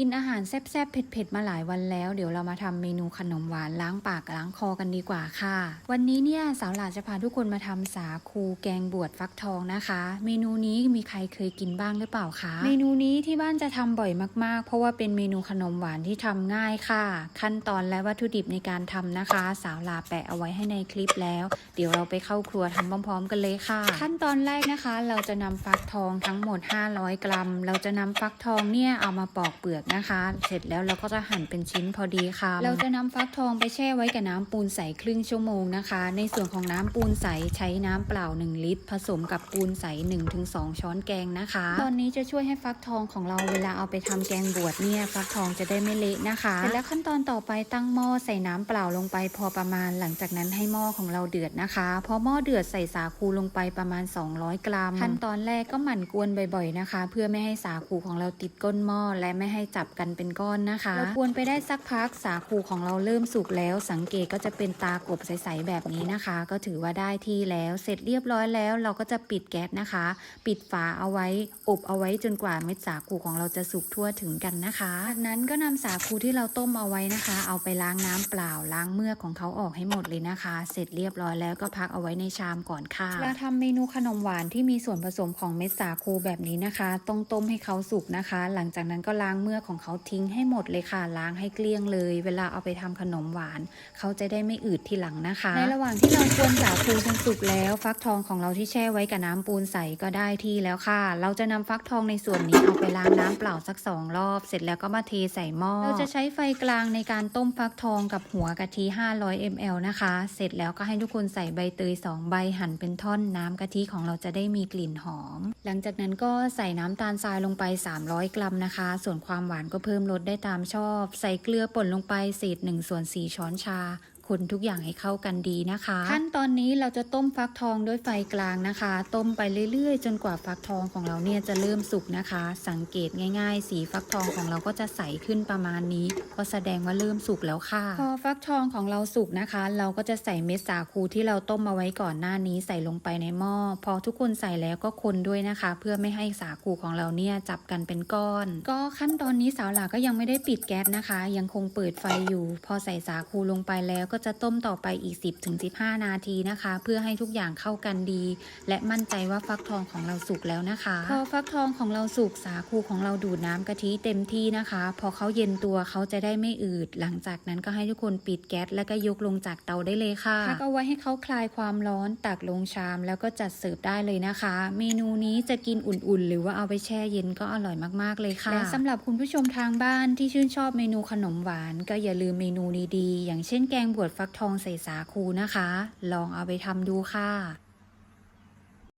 กินอาหารแซ่บๆ เผ็ดๆ มาหลายวันแล้ว เดี๋ยวเรามาทำเมนูขนมหวานล้างปากล้างคอกันดีกว่าค่ะ วันนี้เนี่ยสาวหลาจะพาทุกคนมาทำสาคูแกงบวชฟักทองนะคะ เมนูนี้มีใครเคยกินบ้างหรือเปล่าคะ เมนูนี้ที่บ้านจะทำบ่อยมากๆ เพราะว่าเป็นเมนูขนมหวานที่ทำง่ายค่ะ ขั้นตอนและวัตถุดิบในการทำนะคะ สาวหลาแปะเอาไว้ให้ในคลิปแล้ว เดี๋ยวเราไปเข้าครัวทำพร้อม ๆ กันเลยค่ะ ขั้นตอนแรกนะคะ เราจะนำฟักทองทั้งหมด 500 กรัม เราจะนำฟักทองเนี่ยเอามาปอกเปลือกนะคะ เสร็จแล้วเราก็จะหั่นเป็นชิ้นพอดีค่ะ เราจะนำฟักทองไปแช่ไว้กับน้ำปูนใสครึ่งชั่วโมงนะคะ ในส่วนของน้ำปูนใสใช้น้ำเปล่า 1 ลิตร ผสมกับปูนใส 1-2 ช้อนแกงนะคะ ตอนนี้จะช่วยให้ฟักทองของเราเวลาเอาไปทำแกงบวชเนี่ยฟักทองจะได้ไม่เละนะคะ เสร็จแล้วขั้นตอนต่อไปตั้งหม้อใส่น้ำเปล่าลงไปพอประมาณ หลังจากนั้นให้หม้อของเราเดือดนะคะพอหม้อเดือดใส่สาคูลงไปประมาณ 200 กรัม ขั้นตอนแรกก็หมั่นกวนบ่อยๆนะคะ เพื่อไม่ให้สาคูของเราติดก้นหม้อและไม่ให้จับกันเป็นก้อนนะคะเรากวนไปได้สักพักสาคูของเราเริ่มสุกแล้ว สังเกตก็จะเป็นตากบใสๆแบบนี้นะคะ ก็ถือว่าได้ที่แล้วเสร็จเรียบร้อยแล้ว เราก็จะปิดแก๊สนะคะ ปิดฝาเอาไว้อบเอาไว้จนกว่าเม็ดสาคูของเราจะสุกทั่วถึงกันนะคะจากนั้นก็นำสาคูที่เราต้มเอาไว้นะคะ เอาไปล้างน้ำเปล่าล้างเมือกของเขาออกให้หมดเลยนะคะ เสร็จเรียบร้อยแล้วก็พักเอาไว้ในชามก่อนค่ะเราทำเมนูขนมหวานที่มีส่วนผสมของเม็ดสาคูแบบนี้นะคะต้องต้มให้เขาสุกนะคะ หลังจากนั้นก็ล้างเมือกของเขาทิ้งให้หมดเลยค่ะ ล้างให้เกลี้ยงเลย เวลาเอาไปทำขนมหวาน เขาจะได้ไม่อืดทีหลังนะคะ ในระหว่างที่เรากวนสาคูจนสุกแล้ว ฟักทองของเราที่แช่ไว้กับน้ำปูนใสก็ได้ที่แล้วค่ะ เราจะนำฟักทองในส่วนนี้เอาไปล้างน้ำเปล่าสักสองรอบ เสร็จแล้วก็มาเทใส่หม้อ เราจะใช้ไฟกลางในการต้มฟักทองกับหัวกะทิ 500 ml นะคะ เสร็จแล้วก็ให้ทุกคนใส่ใบเตย2ใบหั่นเป็นท่อนน้ำกะทิของเราจะได้มีกลิ่นหอม หลังจากนั้นก็ใส่น้ำตาลทรายลงไป 300 กรัมนะคะ ส่วนความหวานก็เพิ่มรสได้ตามชอบ ใส่เกลือป่นลงไปเศษ1ส่วน4ช้อนชา คนทุกอย่างให้เข้ากันดีนะคะ ขั้นตอนนี้เราจะต้มฟักทองด้วยไฟกลางนะคะ ต้มไปเรื่อยๆ จนกว่าฟักทองของเราเนี่ยจะเริ่มสุกนะคะ สังเกตง่าย ๆ สีฟักทองของเราก็จะใสขึ้นประมาณนี้ก็แสดงว่าเริ่มสุกแล้วค่ะ พอฟักทองของเราสุกนะคะ เราก็จะใส่เม็ดสาคูที่เราต้มมาไว้ก่อนหน้านี้ใส่ลงไปในหม้อพอทุกคนใส่แล้วก็คนด้วยนะคะ เพื่อไม่ให้สาคูของเราเนี่ยจับกันเป็นก้อน ก็ขั้นตอนนี้สาวหลาก็ยังไม่ได้ปิดแก๊สนะคะ ยังคงเปิดไฟอยู่ พอใส่สาคูลงไปแล้วก็จะต้มต่อไปอีก 10-15 นาทีนะคะ เพื่อให้ทุกอย่างเข้ากันดี และมั่นใจว่าฟักทองของเราสุกแล้วนะคะ พอฟักทองของเราสุกสาคูของเราดูดน้ำกะทิเต็มที่นะคะ พอเขาเย็นตัวเขาจะได้ไม่อืด หลังจากนั้นก็ให้ทุกคนปิดแก๊สแล้วก็ยกลงจากเตาได้เลยค่ะพักเอาไว้ให้เขาคลายความร้อนตักลงชาม แล้วก็จัดเสิร์ฟได้เลยนะคะ เมนูนี้จะกินอุ่นๆ หรือว่าเอาไปแช่เย็นก็อร่อยมากๆเลยค่ะและสำหรับคุณผู้ชมทางบ้านที่ชื่นชอบเมนูขนมหวาน ก็อย่าลืมเมนูดีๆอย่างเช่นแกงบวชฟักทองใส่สาคูนะคะ ลองเอาไปทำดูค่ะ